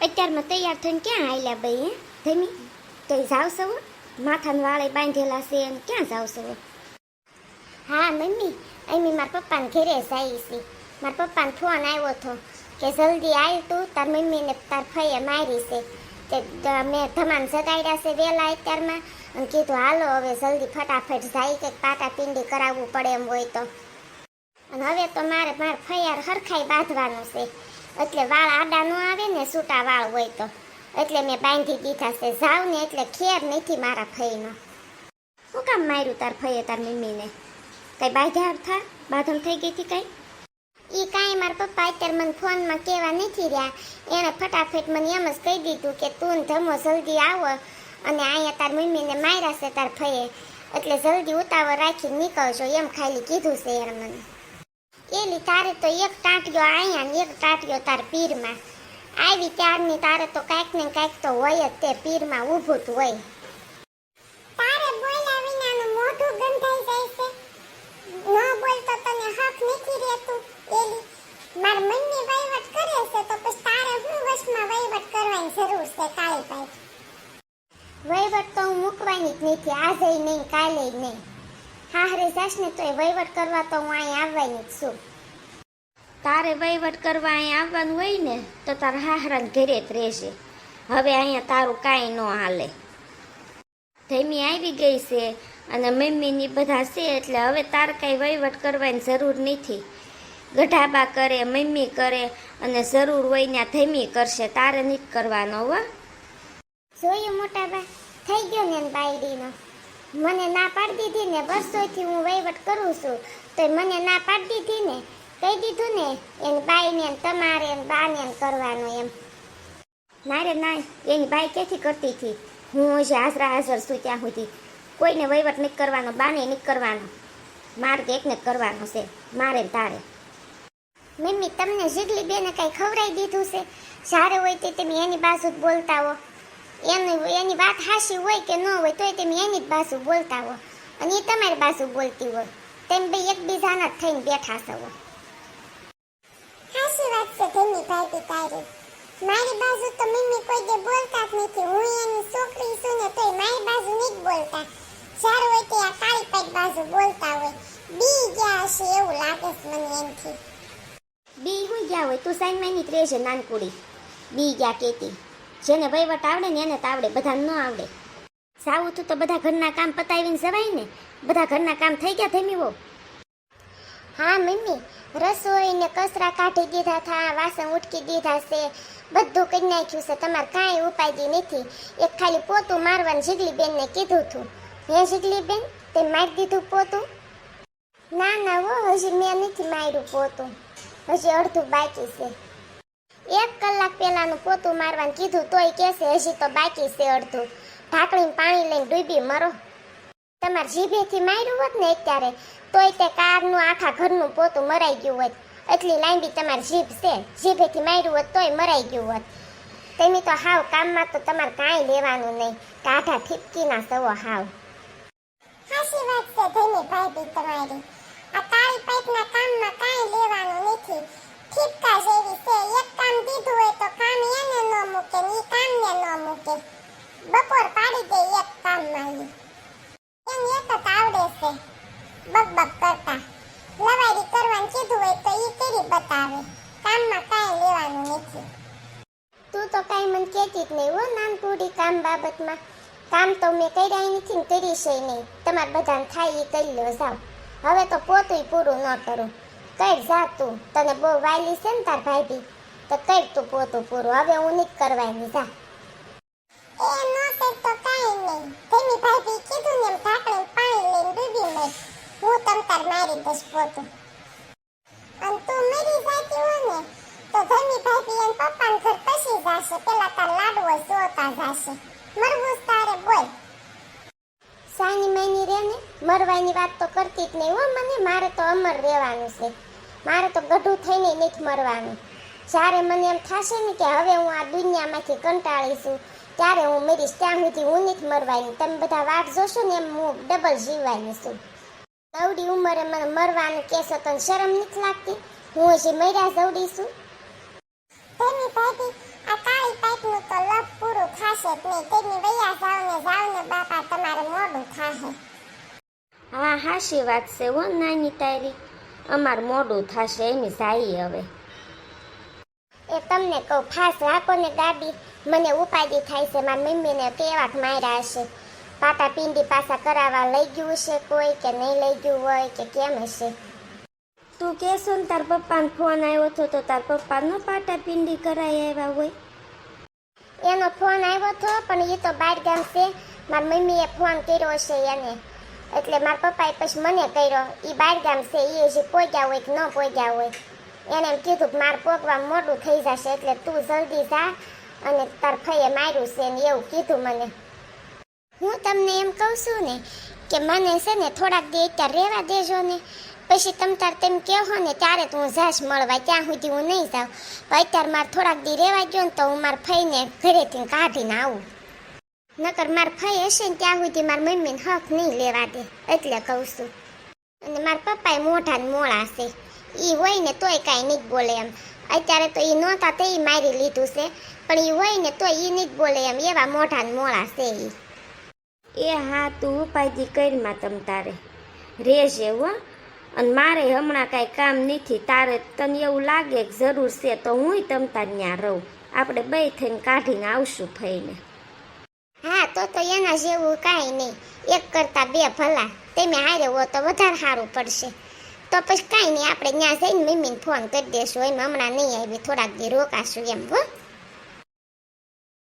અત્યારમાં તૈયાર થઈને ક્યાં આવેલા ભાઈ ધમી તો જાવ સવો માથાના વાળે બાંધેલા છે અને ક્યાં જાવ સવો હા? મમ્મી એમી મારા પપ્પાને ઘરે જાય છે. મારા પપ્પાને ફોન આવ્યો હતો કે જલ્દી આવ તું, તાર મમ્મીને તાર ફઈએ મારી છે. તે મેં ધમાન જગાડ્યા છે વહેલા અત્યારમાં અને કીધું, હાલો, હવે જલ્દી ફટાફટ જાય કે પાટા પિંડી કરાવવું પડે એમ હોય તો. અને હવે તો મારે મારે ફૈયાર હરખાઈ બાંધવાનું છે. એટલે વાળ આડા ન આવે ને, સૂટા વાળ હોય તો. એટલે મેં બાંધી દીધા છે જાવ ને એટલે ખેર નથી મારા ફઈનો શું કામ માર્યું તાર ફઈએ તાર મમ્મીને? કઈ બાધા થા બાધમ થઈ ગઈ હતી કઈ? એ કાંઈ મારા પપ્પા અત્યારે મને ફોનમાં કહેવા નથી રહ્યા. એણે ફટાફટ મને એમ જ કહી દીધું કે તું ને ધમો જલ્દી આવો અને અહીંયા તાર મમ્મીને માર્યા છે તાર ફઈએ એટલે જલ્દી ઉતાવળ રાખી નીકળજો, એમ ખાલી કીધું છે યાર મને. એલી તારે તો એક ટાંટિયો અહીંયા ને એક ટાંટિયો તાર પીરમાં. આવી ત્યારની તારે તો કાંઈક ને કાંઈક તો હોય જ તે પીરમાં ઊભું જ હોય. તારે બોલ્યા વિનાનું મોઢું ગંધાઈ જાય છે. ન બોલતો તને હક નથી રહેતું. એલી માર મનની વહીવટ કરે છે તો પછી તારે હું વશમાં વહીવટ કરવાની જરૂર છે કાળી ભાઈ વહીવટ તો હું મૂકવાની જ નથી આજે નહીં કાલે નહીં. હાહરે જાશ ને તો એ વહીવટ કરવા તો હું અહીં આવવાની જ છું. તારે વહીવટ કરવા અહીં આવવાનું હોય ને તો તારા હાહરા ઘરે જ રહેશે હવે અહીંયા તારું કાંઈ ન હાલે. ધૈમી આવી ગઈ છે અને મમ્મીની બધા છે એટલે હવે તારે કાંઈ વહીવટ કરવાની જરૂર નથી. ગઢાબા કરે મમ્મી કરે અને જરૂર હોય ત્યાં ધૈમી કરશે. તારે નહીં કરવાનો હો. જોયું મોટા બા થઈ ગયો ને બાયડીનો. મને ના પાડી દીધી ને વર્ષોથી હું વહીવટ કરું છું. તો મને ના પાડી દીધી ને, કહી દીધું ને, એની બાઈને ને તમારે એમ બાને ને કરવાનું એમ. મારે ના એની બાઈ ક્યાંથી કરતી હતી? હું હજી હાજરા હાજર છું ત્યાં સુધી. કોઈને વહીવટ નહીં કરવાનો, બાને નહીં કરવાનો. મારે તો એકને કરવાનો છે, મારે તારે. મમ્મી, તમને જીગલી બેને કાંઈ ખવડાવી દીધું છે? જ્યારે હોય તે તમે એની બાજુ જ બોલતા હો. એની એની વાત હાશી હોય કે ન હોય તોય તમે એની જ બાજુ બોલતા હો. અને એ તમારી બાજુ બોલતી હોય. તેમ બે એકબીજાના જ થઈને બેઠા છો હાશી વાત છે ધની ભાઈ તારી મારી બાજુ તો મમ્મી કોઈ દે બોલતા જ નથી. હું એની છોકરી છું ને તોય મારી બાજુ નહીં બોલતા. જ્યારે હોય તે આ કાળી પાઈ બાજુ બોલતા હોય. બી ગયા હશે એવું લાગે છે મને એમથી. બી હું ગયા હોય? તું સાઈન માની ત્રેજે નાનકુડી. બી ગયા કેતી. જેને વહીવટ આવડે ને એને તો આવડે બધાને ન આવડે. સાવું તું તો બધા ઘરના કામ પતાવીને જવાય ને, બધા ઘરના કામ થઈ ગયા ધમીવો હા, મમ્મી, રસોઈ ને કચરા કાઢી દીધા થા વાસણ ઉટકી દીધા છે, બધું કરી નાખ્યું છે, તમારે કાંઈ ઉપાય નથી. એક ખાલી પોતું મારવાનું જીગલી બેનને કીધું હતું હે જીગલી બેન તે મારી દીધું પોતું? ના ના હો હજી મેં નથી માર્યું પોતું. હજી અડધું બાકી છે. એક કલાક પહેલાનું પોતું મારવાનું કીધું, તોય કહેશે, હજી તો બાકી છે અડધું. ઢાંકણીને પાણી લઈને ડૂબી મરો. તમારે જીભેથી માર્યું હોત ને અત્યારે, તોય તે કારનું આખા ઘરનું પોતું મરાઈ ગયું હોત. એટલી લાંબી તમારી જીભ છે. જીભેથી માર્યું હોત, તોય મરાઈ ગયું હોત. તમે તો હાવ કામમાં તો તમારે કાંઈ લેવાનું નહીં. કાઢા ઠીપકીના સવો હાવ. હાસી વાત છે ધની ભાઈ તમારી. આ કાળી પાઇપના કામમાં કાંઈ લેવાનું નથી. ઠીપકા જેવી છે, એક કામ દીધું હોય તો કામ એને ન મૂકે ને ઈ કામને ન મૂકે. બપોર પાડી દે એક કામ ઈ એને એક જ આવડે છે. બકબક કરતા. લવારી કરવાનું કીધું હોય તો ઈ કરી બતાવે. કામમાં કાંઈ લેવાનું નથી. તું તો કાંઈ મને કહેતી જ નહીં હો નાનપુડી કામ બાબતમાં. કામ તો મેં કર્યા નથી ને કરીશે નહીં. તમારે બધાને થાય એ કરી લો, જાઓ. હવે તો પોતું પૂરું ન કરું. કઈ જા તું તને બહુ વાયલી છે ને તાર ભાભી તો કઈ તું પોતું પૂરું. હવે હું નહીં કરવાની જા. એ નો તો કાઈ નહીં. તેની ભાભી કીધું ને એમ ઢાંકણે પાણી લઈને ડૂબી મર. હું તમ તાર મારી દઈશ પોતું. અને તું મરી જાતી હો ને તો ધની ભાભી અને પપ્પાને ઘર પછી જાશે. પેલા તાર લાડવો જોતા જાશે. મરવું તારે બોલ. સાની મહિની રે ને મરવાની વાત તો કરતી જ નહીં હો. મને મારે તો અમર રહેવાનું છે. મારે તો ગઢું થઈને નથી મરવાનું. જ્યારે મને એમ થશે ને કે હવે હું આ દુનિયામાંથી કંટાળી છું ત્યારે હું મરીશ. ત્યાં સુધી હું નથી મરવાની. તમે બધા વાટ જોશો ને એમ હું ડબલ જીવવાની છું. દવડી ઉંમરે મને મરવાનું કહેશો તો શરમ નથી લાગતી? હું હજી મર્યા જવડી છું? તેની ભાભી આ કાળી પાઇપ તમે વૈયા જાવ ને જાવ ને બાપા તમારે મોડું હા હાશી વાત છે હો નાની તારી. અમાર મોડું થશે એની સારી હવે. એ તમને કહું ફાસ રાખો ને ગાડી મને ઉપાધિ થાય છે. મારી મમ્મીને કેવાક માર્યા હશે. પાટા પિંડી પાછા કરાવવા લઈ ગયું છે કોઈ કે નહીં લઈ ગયું હોય કે કેમ હશે? તું કહેશો ને તાર પપ્પાને ફોન આવ્યો હતો તો તાર પપ્પાનો પાટા પિંડી કરાઈ આવ્યા હોય? એનો ફોન આવ્યો હતો પણ એ તો બહાર ગામ છે. મારી મમ્મીએ ફોન કર્યો છે એને. એટલે મારા પપ્પાએ પછી મને કર્યો એ બહાર ગામ છે એ હજી પહોંચ્યા હોય કે ન પહોંચ્યા હોય. એને એમ કીધું કે મારે પોગવા મોટું થઈ જશે, એટલે તું જલ્દી જા અને તાર ફઈએ માર્યું છે ને એવું કીધું મને. હું તમને એમ કહું છું ને કે મને છે ને થોડાક દી અત્યારે રહેવા દેજો ને. પછી તમ તાર તેમ કહો ને ત્યારે તો હું જાશ મળવા, ત્યાં સુધી હું નહીં જાઉં. અત્યારે મારે થોડાક દી રહેવા ગયો ને તો હું મારા ફઈને ઘરેથી કાઢીને આવું. નકર માર ભાઈ હશે ને ત્યાં સુધી મારા મમ્મીને હક નહીં લેવા દે, એટલે કહું છું. અને મારા પપ્પાએ મોઢા ને મોળા છે. એ હોય ને તોય કાંઈ નહીં બોલે એમ. અત્યારે તો એ નહોતા તે મારી લીધું છે, પણ એ હોય ને તોય એ નહીં બોલે એમ. એવા મોઢા ને મોળા છે એ એ હા તું ઉપાયથી કરમાં તમ તારે. રહેજે હો. અને મારે હમણાં કાંઈ કામ નથી, તારે તને એવું લાગે કે જરૂર છે તો હુંય તમ તાર ત્યાં રહું. આપણે બે થઈને કાઢીને આવશું ફઈને તો તો એના જેવું કાંઈ નહીં. એક કરતા બે ભલા. તમે હારે હો તો વધારે સારું પડશે. તો પછી કાંઈ નહીં, આપણે ત્યાં જઈને મમ્મીને ફોન કરી દઈશું એમ હમણાં નહીં આવી, થોડાક દી રોકાશું એમ, હો.